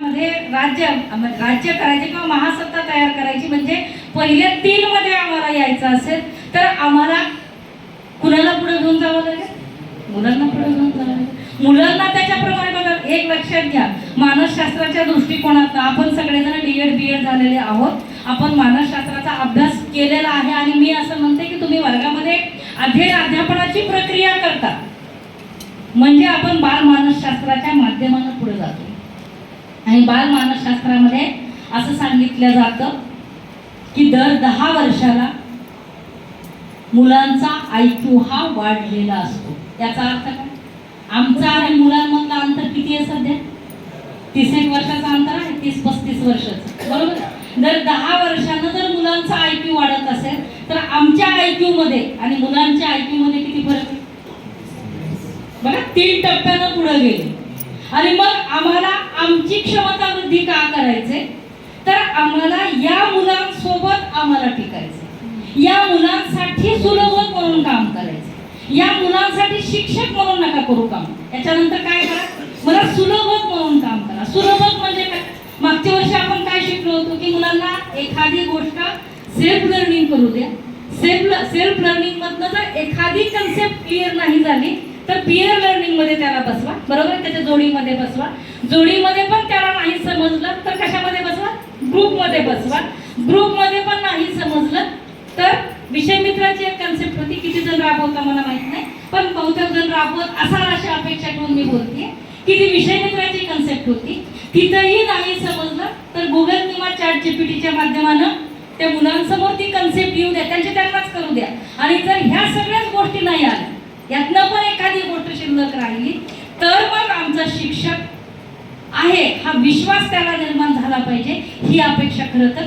मध्ये राज्य राज्य करायचे किंवा महासत्ता तयार करायची म्हणजे पहिल्या तीन मध्ये आम्हाला यायचं असेल तर आम्हाला कुणाला पुढे घेऊन जावं लागेल? मुलांना पुढे घेऊन जावं लागेल. मुलांना त्याच्याप्रमाणे बघा एक लक्षात घ्या. मानसशास्त्राच्या दृष्टिकोनात आपण सगळेजण डी एड बी एड झालेले आहोत. आपण मानसशास्त्राचा अभ्यास केलेला आहे आणि मी असं म्हणते की तुम्ही वर्गामध्ये अध्ययन अध्यापनाची प्रक्रिया करता. म्हणजे आपण बाल मानसशास्त्राच्या माध्यमानं पुढे जातो. आणि बाल मानसशास्त्रामध्ये असं सांगितलं जातं की दर दहा वर्षाला मुलांचा आयक्यू हा वाढलेला असतो. याचा अर्थ काय? आमचा आणि मुलांमधला अंतर किती आहे सध्या? तीस एक वर्षाचं अंतर आहे तीस पस्तीस वर्षाचं. बरोबर? दर दहा वर्षानं जर मुलांचा आयक्यू वाढत असेल तर आमच्या आयक्यू मध्ये आणि मुलांच्या आयक्यूमध्ये मध्ये किती फरक आहे? बघा तीन टप्प्यानं पुढे गेले. आणि मग आम्हाला आमची क्षमता वृद्धी का करायचे? तर आम्हाला या मुलांसोबत आम्हाला टिकायचं. या मुलांसाठी सुलभत म्हणून काम करायचं. या मुलांसाठी शिक्षक म्हणून नका करू काम. याच्यानंतर काय करा? मला सुलभत म्हणून काम करा. सुलभत म्हणजे काय? मागच्या वर्षी आपण काय शिकलो होतो की मुलांना एखादी गोष्ट सेल्फ लर्निंग करू द्या. सेल्फ सेल्फ लर्निंग मधनं जर एखादी कन्सेप्ट क्लिअर नाही झाली तर पियर लर्निंगमध्ये त्याला बसवा. बरोबर? त्याच्या जोडीमध्ये बसवा. जोडीमध्ये पण त्याला नाही समजलं तर कशामध्ये बसवा? ग्रुपमध्ये बसवा. ग्रुपमध्ये पण नाही समजलं तर विषय मित्राची एक कन्सेप्ट होती. किती जण राबवता मला माहीत नाही. पण बहुतेक जण राबवत असा अशी अपेक्षा ठेवून मी बोलते. की ती विषय मित्राची कन्सेप्ट होती. तिथंही नाही समजलं तर गुगल किंवा चॅट जीपीटीच्या माध्यमानं त्या मुलांसमोर ती कन्सेप्ट येऊ द्या. त्यांचे त्यांनाच करू द्या. आणि जर ह्या सगळ्याच गोष्टी नाही आल्या यातनं पण एखादी गोष्ट शिल्लक राहिली तर मग आमचा शिक्षक आहे हा विश्वास त्याला निर्माण झाला पाहिजे ही अपेक्षा खरं तर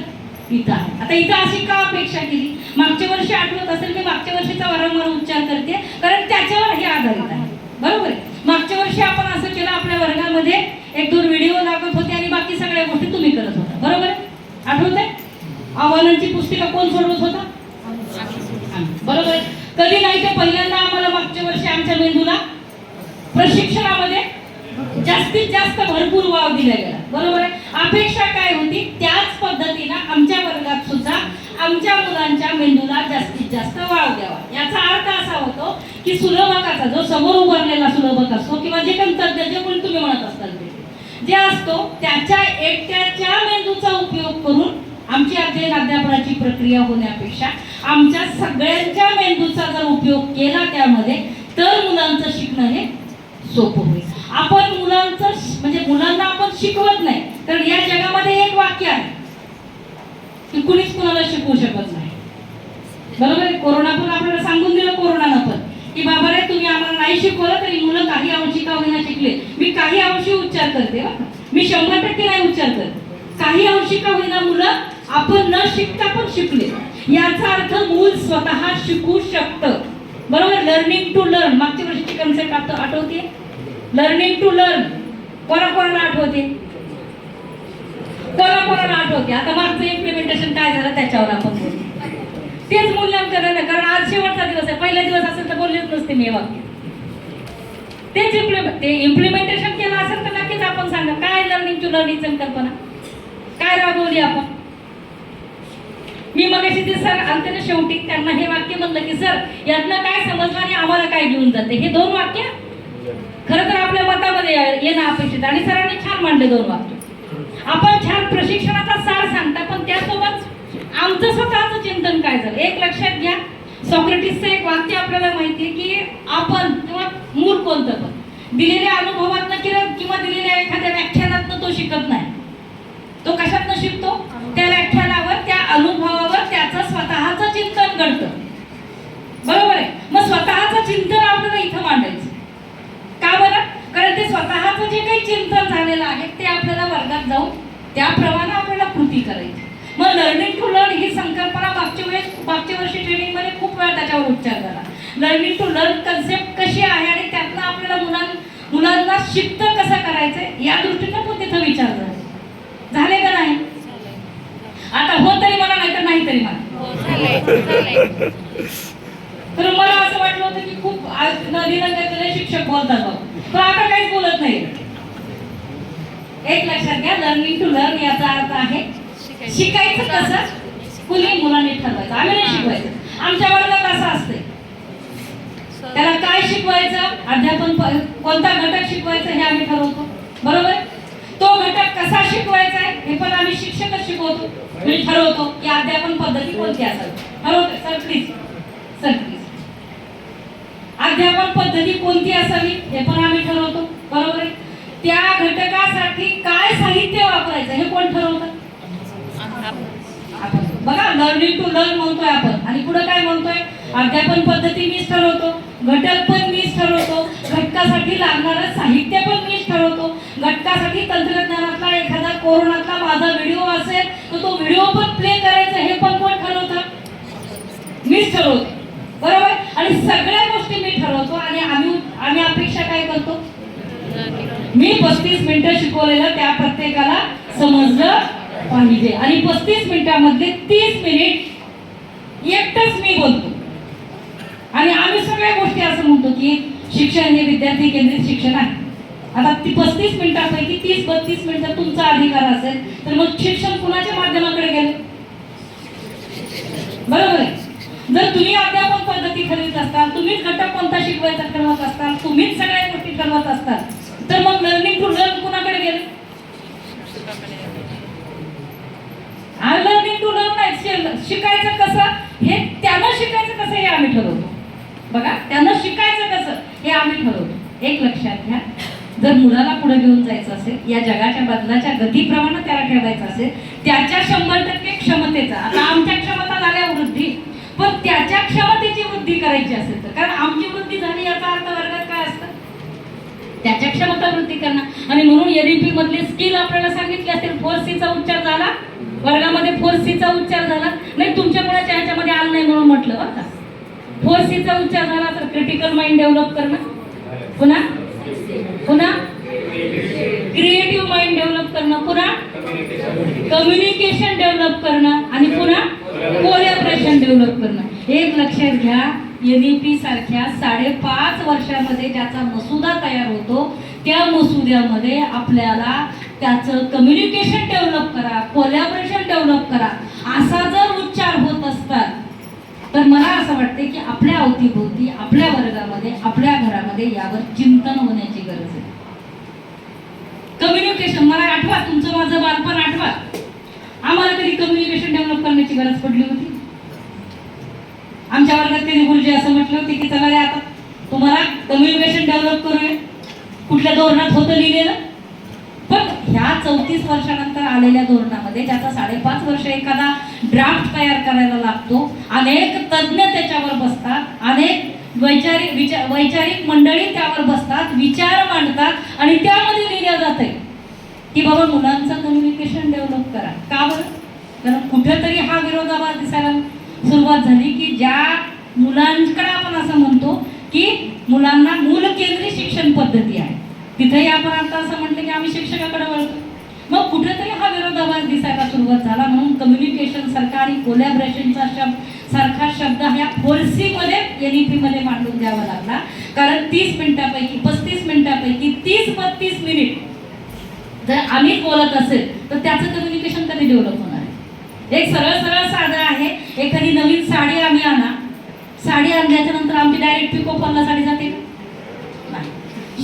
इथं आहे. आता इथं अशी का अपेक्षा केली? मागच्या वर्षी आठवत असेल मी मागच्या वर्षीचा वारंवार उच्चार करते कारण त्याच्यावर हे आधारित आहे. बरोबर आहे? मागच्या वर्षी आपण असं केलं आपल्या वर्गामध्ये एक दोन व्हिडिओ दाखवत होते आणि बाकी सगळ्या गोष्टी तुम्ही करत होता. बरोबर आठवत आहे आव्हानांची पुस्तिका कोण सोडवत होता? बरोबर कधी नाही ते पहिल्या आम्हाला मागच्या वर्षी आमच्या मेंदूला प्रशिक्षणामध्ये जास्तीत जास्त भरपूर वाव दिला गेला बरोबर आहे अपेक्षा काय होती त्याच पद्धतीनं आमच्या वर्गात सुद्धा आमच्या मुलांच्या मेंदूला जास्तीत जास्त वाव द्यावा. याचा अर्थ असा होतो की सुलभकाचा जो समोर उभारलेला सुलभक असतो किंवा जे काही तज्ञ जे कोणी तुम्ही म्हणत असताल ते जे असतो त्याच्या एकट्याच्या मेंदूचा उपयोग करून आमची अध्ययन अध्यापनाची प्रक्रिया होण्यापेक्षा आमच्या सगळ्यांच्या मेंदूचा जर उपयोग केला त्यामध्ये तर मुलांचं शिकणं हे सोपं होईल. आपण मुलांचं म्हणजे मुलांना आपण शिकवत नाही तर या जगामध्ये एक वाक्य आहे. कुणीच कुणाला शिकवू शकत नाही. बरोबर कोरोना पण आपल्याला सांगून दिलं कोरोनानं पण. की बाबा रे तुम्ही आम्हाला नाही शिकवलं तरी मुलं काही अंशी का होईना शिकले. मी काही अंशी उच्चार करते मी शंभर टक्के नाही उच्चार करते. काही अंशी का होईना मुलं आपण न शिकता पण शिकले. याचा अर्थ मूल स्वतः शिकू शकतं. बरोबर? लर्निंग टू लर्न मागच्या वर्षीची कन्सेप्ट आठव आठवते लर्निंग टू लर्न कोणा कोणाला आठवते? कोणा कोणाला आठवते? आता मागचं इम्प्लिमेंटेशन काय झालं त्याच्यावर आपण बोलू. तेच मूल्यांकन आहे कारण आज शेवटचा दिवस आहे. पहिला दिवस असेल तर बोललेच नसते मी हे वाक्य. तेच इम्प्लिमेंट ते इम्प्लिमेंटेशन केलं असेल तर नक्कीच आपण सांगा. काय लर्निंग टू लर्निंग संकल्पना काय राबवली आपण? मी मगाशी ते सर आलते ना शेवटी त्यांना हे वाक्य म्हणलं की सर यातनं काय समजलं आणि आम्हाला काय घेऊन जाते? हे दोन वाक्य? खरं तर आपल्या मतामध्ये येणं अपेक्षित आणि सरांनी छान मांडले दोन वाक्य. आपण छान प्रशिक्षणाचा सार सांगता पण त्यासोबत आमचं स्वतःचं चिंतन काय झालं? एक लक्षात घ्या. सॉक्रेटिसचं एक वाक्य आपल्याला माहिती आहे की आपण किंवा मूळ कोणतं पण दिलेल्या अनुभवातनं किंवा किंवा दिलेल्या एखाद्या व्याख्यानातनं तो शिकत नाही. तो कशातनं शिकतो? त्या व्याख्यानावर त्या अनुभवावर त्याचं स्वतःचं चिंतन घडतं. बरोबर आहे? मग स्वतःचं चिंतन आपल्याला इथं मांडायचं. का बरं? कारण ते स्वतःचं जे काही चिंतन झालेलं आहे ते आपल्याला वर्गात जाऊन त्याप्रमाणे आपल्याला कृती करायची. मग लर्निंग टू लर्न ही संकल्पना मागच्या वेळेस मागच्या वर्षी ट्रेनिंगमध्ये खूप वेळा त्याच्यावर उच्चार झाला. लर्निंग टू लर्न कन्सेप्ट कशी आहे आणि त्यातनं आपल्याला मुलां मुलांना शिक्त कसं करायचं या दृष्टीनं पण तिथं विचार झाला. झाले का नाही? आता हो तरी मला नाही तर नाही तरी मला तर मला असं वाटलं होतं की खूप आज नदी शिक्षक बोलतात. पण आता काहीच बोलत नाही एक लक्षात घ्या लर्निंग टू लर्न याचा अर्थ आहे शिकायचं. कसं? कुणी मुलांनी ठरवायचं. आम्ही नाही शिकवायचं. आमच्या वर्गात असं असते त्याला काय शिकवायचं? अध्यापन कोणता घटक शिकवायचा हे आम्ही ठरवतो. बरोबर? तो घटक कसा शिकवायचा आहे हे पण आम्ही शिक्षकच शिकवतो. म्हणजे ठरवतो की अध्यापन पद्धती कोणती असावी? ठरवतो. सर प्लीज सर प्लीज अध्यापन पद्धती कोणती असावी हे पण आम्ही ठरवतो. बरोबर आहे? त्या घटकासाठी काय साहित्य वापरायचं हे कोण ठरवतं आपण बघा लर्निंग टू लर्न म्हणतोय आपण. आणि पुढे काय म्हणतोय? अध्यापन पद्धती मीच ठरवतो घटक पण मीच ठरवतो घटकासाठी लागणारं साहित्य पण मीच ठरवतो. घटकासाठी तंत्रज्ञानातला एखादा कोरोनातला माझा व्हिडिओ असेल तर तो व्हिडिओ पण प्ले करायचा हे पण कोण ठरवतं? मीच ठरवतो. बरोबर? आणि सगळ्या गोष्टी मी ठरवतो. आणि आम्ही आम्ही अपेक्षा काय करतो? मी पस्तीस मिनिटं शिकवलेलं त्या प्रत्येकाला समजलं पाहिजे. आणि पस्तीस मिनिटामध्ये तीस मिनिट एकटंच मी बोलतो. आणि आम्ही सगळ्या गोष्टी असं म्हणतो की शिक्षण हे विद्यार्थी केंद्रित शिक्षण आहे. आता ती पस्तीस मिनिटापैकी तीस बत्तीस मिनिटं तुमचा अधिकार असेल तर मग शिक्षण कुणाच्या माध्यमाकडे गेलं? बरोबर आहे? जर तुम्ही अध्यापन पद्धती ठरवित असताल तुम्हीच घटक कोणता शिकवायचा ठरवत असताल तुम्हीच सगळ्या गोष्टी ठरवत असताल तर मग लर्निंग टू लर्न कुणाकडे शिकायचं कसं? हे त्यानं शिकायचं कसं हे आम्ही ठरवतो. बघा त्यांना शिकायचं कसं हे आम्ही ठरवतो. एक लक्षात घ्या. जर मुलाला पुढे घेऊन जायचं असेल या जगाच्या बदलाच्या गतीप्रमाणे त्याला ठेवायचं असेल त्याच्या शंभर टक्के क्षमतेचा आता आमच्या क्षमता झाल्या वृद्धी पण त्याच्या क्षमतेची वृद्धी करायची असेल तर कारण आमची वृद्धी झाली याचा अर्थ वर्गात काय असतं? त्याच्या क्षमता वृद्धी करणं. आणि म्हणून एडीपी मधले स्किल आपल्याला सांगितले असेल फोर सीचा उच्चार झाला. वर्गामध्ये फोर सी चा उच्चार झाला. नाही तुमच्या मुलाच्या ह्याच्यामध्ये आलं नाही म्हणून म्हटलं बरं का. फोर सी चा उच्चार झाला तर क्रिटिकल माइंड डेव्हलप करणं. पुन्हा? पुन्हा? क्रिएटिव्ह माइंड डेव्हलप करणं. पुन्हा? कम्युनिकेशन डेव्हलप करणं. आणि पुन्हा? कोलॅबरेशन डेव्हलप करणं. एक लक्षात घ्या एन पी सारख्या साडेपाच वर्षामध्ये ज्याचा मसुदा तयार होतो त्या मसुद्यामध्ये आपल्याला त्याचं कम्युनिकेशन डेव्हलप करा कोलॅबरेशन डेव्हलप करा. असा जर उच्चार होत असतात तर मला असं वाटते की आपल्या अवतीभोवती आपल्या वर्गामध्ये आपल्या घरामध्ये यावर चिंतन होण्याची गरज आहे. कम्युनिकेशन मला आठवा तुमचं माझं बालपण आठवा. आम्हाला कधी कम्युनिकेशन डेव्हलप करण्याची गरज पडली होती? आमच्या वर्गात त्यांनी गुरुजी असं म्हटलं होते की चला रे आता तुम्हाला कम्युनिकेशन डेव्हलप करूया. कुठल्या धोरणात होतं लिहिलेलं? ह्या चौतीस वर्षानंतर आलेल्या धोरणामध्ये ज्याचा साडेपाच वर्ष एखादा ड्राफ्ट तयार करायला लागतो अनेक तज्ज्ञ त्याच्यावर बसतात अनेक वैचारिक विचार वैचारिक मंडळी त्यावर बसतात विचार मांडतात आणि त्यामध्ये लिहिलं जाते की बाबा मुलांचं कम्युनिकेशन डेव्हलप करा. का बरं? कारण कुठेतरी हा विरोधाभास दिसायला सुरुवात झाली की ज्या मुलांकडे आपण असं म्हणतो की मुलांना मूल केंद्रित शिक्षण पद्धती आहे. तिथेही आपण आता असं म्हटलं की आम्ही शिक्षकाकडे वळतो. मग कुठेतरी हा विरोधाभास दिसायला सुरुवात झाला. म्हणून कम्युनिकेशन सारखा आणि कोलॅबरेशनचा शब्द सारखा शब्द ह्या फोरसी एन ई पीमध्ये मांडून द्यावा लागला. कारण तीस मिनिटापैकी पस्तीस मिनिटापैकी तीस बत्तीस मिनिट जर आम्हीच बोलत असेल तर त्याचं कम्युनिकेशन कधी डेव्हलप होणार आहे? एक सरळ सरळ साधं आहे. एखादी नवीन साडी आम्ही आणा. साडी आणल्याच्या नंतर आमची डायरेक्ट पिको फॉलला साडी जाते. का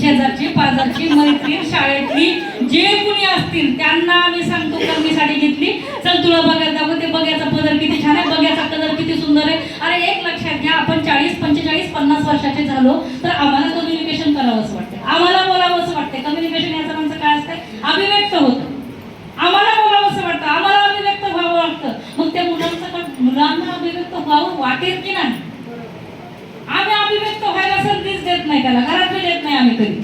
शेजारची पाजारची मैत्रीण शाळेतली जे कुणी असतील त्यांना आम्ही सांगतो का साडी घेतली. चल तुला बघायला दाखव ते बघ्याचा पदर किती छान आहे बघ्याचा कलर किती सुंदर आहे. अरे एक लक्षात घ्या आपण चाळीस पंचेचाळीस पन्नास वर्षाचे झालो तर आम्हाला कम्युनिकेशन करावंच वाटतं. आम्हाला बोलावंच वाटतं. कम्युनिकेशन याचं म्हणजे काय असतं अभिव्यक्त होतं. आम्हाला बोलावंसं वाटतं. आम्हाला अभिव्यक्त व्हावं वाटतं. मग त्या मुलांचं पण मुलांना अभिव्यक्त व्हावं वाटेल की नाही आम्ही अभिव्यक्त व्हायला संधीच देत नाही त्याला घरात देत नाही आम्ही कधी.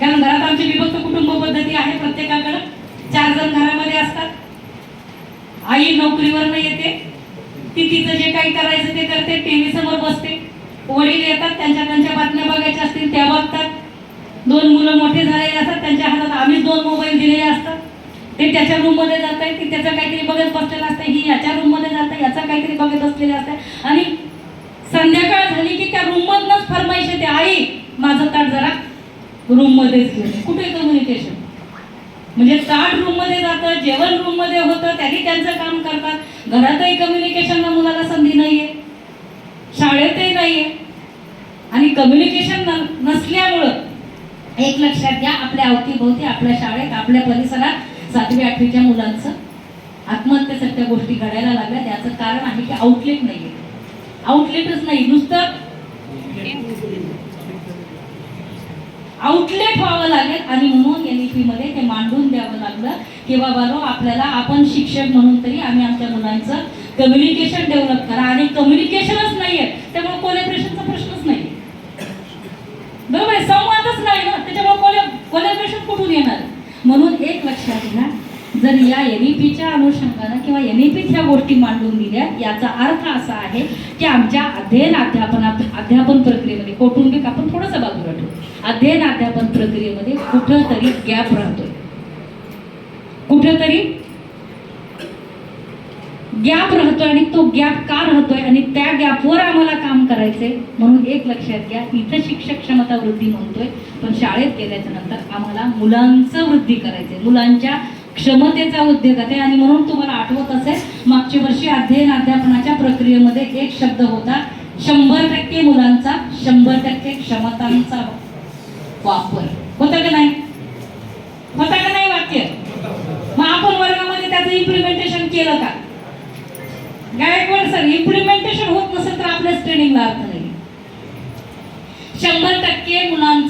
कारण घरात आमची विभक्त कुटुंब पद्धती आहे प्रत्येकाकडं. चार जण घरामध्ये असतात. आई नोकरीवर न येते. ती तिचं जे काही करायचं ते करते टीव्ही समोर बसते. वडील येतात त्यांच्या त्यांच्या बातम्या बघायच्या असतील त्या बघतात. दोन मुलं मोठे झालेले असतात त्यांच्या हातात आम्हीच दोन मोबाईल दिलेले असतात. ते त्याच्या रूममध्ये जात आहे ती त्याचं काहीतरी बघत बसलेलं असतं ही याच्या रूममध्ये जातं जात आहे याचा काहीतरी बघत बसलेले असतं आणि संध्याकाळ झाली की त्या रूम मधनच फरमाईश येते आई माझं ताट जरा रूम मध्येच घेऊन कुठे कम्युनिकेशन म्हणजे ताट रूममध्ये जातं जेवण रूममध्ये होतं त्यांनी त्यांचं काम करतात. घरातही कम्युनिकेशनला मुलाला संधी नाहीये. शाळेतही नाहीये. आणि कम्युनिकेशन नसल्यामुळं एक लक्षात घ्या आपल्या अवतीभोवती आपल्या शाळेत आपल्या परिसरात सातवी आठवीच्या मुलांचं आत्महत्येसारख्या गोष्टी घडायला लागल्या. त्याचं कारण आहे की आउटलेट आहे आउटलेटच नाही. नुसतं आउटलेट व्हावं लागेल आणि म्हणून एन ई मध्ये ते मांडून द्यावं लागलं. की बाबा रो आपल्याला आपण शिक्षक म्हणून तरी आम्ही आमच्या मुलांचं कम्युनिकेशन डेव्हलप करा. आणि कम्युनिकेशनच नाहीये त्यामुळे कोलॅबरेशनचा प्रश्नच नाही. बरोबर आहे? संवादच नाही ना. त्याच्यामुळे कोलॅबरेशन कुठून येणार? म्हणून एक लक्षात घ्या. जर या एनईपीच्या अनुषंगानं किंवा एन ई पी ह्या गोष्टी मांडून दिल्या याचा अर्थ असा आहे की आमच्या अध्ययन अध्यापनात अध्यापन अध्ययन अध्यापन प्रक्रियेमध्ये कुठंतरी गॅप राहतोय. कुठंतरी गॅप राहतोय आणि तो गॅप का राहतोय आणि त्या गॅपवर आम्हाला काम करायचंय म्हणून एक लक्षात घ्या इथं शिक्षक क्षमता वृद्धी म्हणतोय पण शाळेत गेल्याच्यानंतर आम्हाला मुलांचं वृद्धी करायचंय. मुलांच्या क्षमतेचा उद्योग आहे आणि म्हणून तुम्हाला आठवत असेल मागच्या वर्षी अध्ययन अध्यापनाच्या प्रक्रियेमध्ये एक शब्द होता शंभर टक्के मुलांचा शंभर टक्के क्षमतांचा वापर. होतं का नाही? होता का नाही वाक्य? मग आपण वर्गामध्ये त्याचं इम्प्लिमेंटेशन केलं का? गायकवाड सर इम्प्लिमेंटेशन होत नसेल तर आपल्याच ट्रेनिंगला अर्थ नाही. शंभर टक्के मुलांचं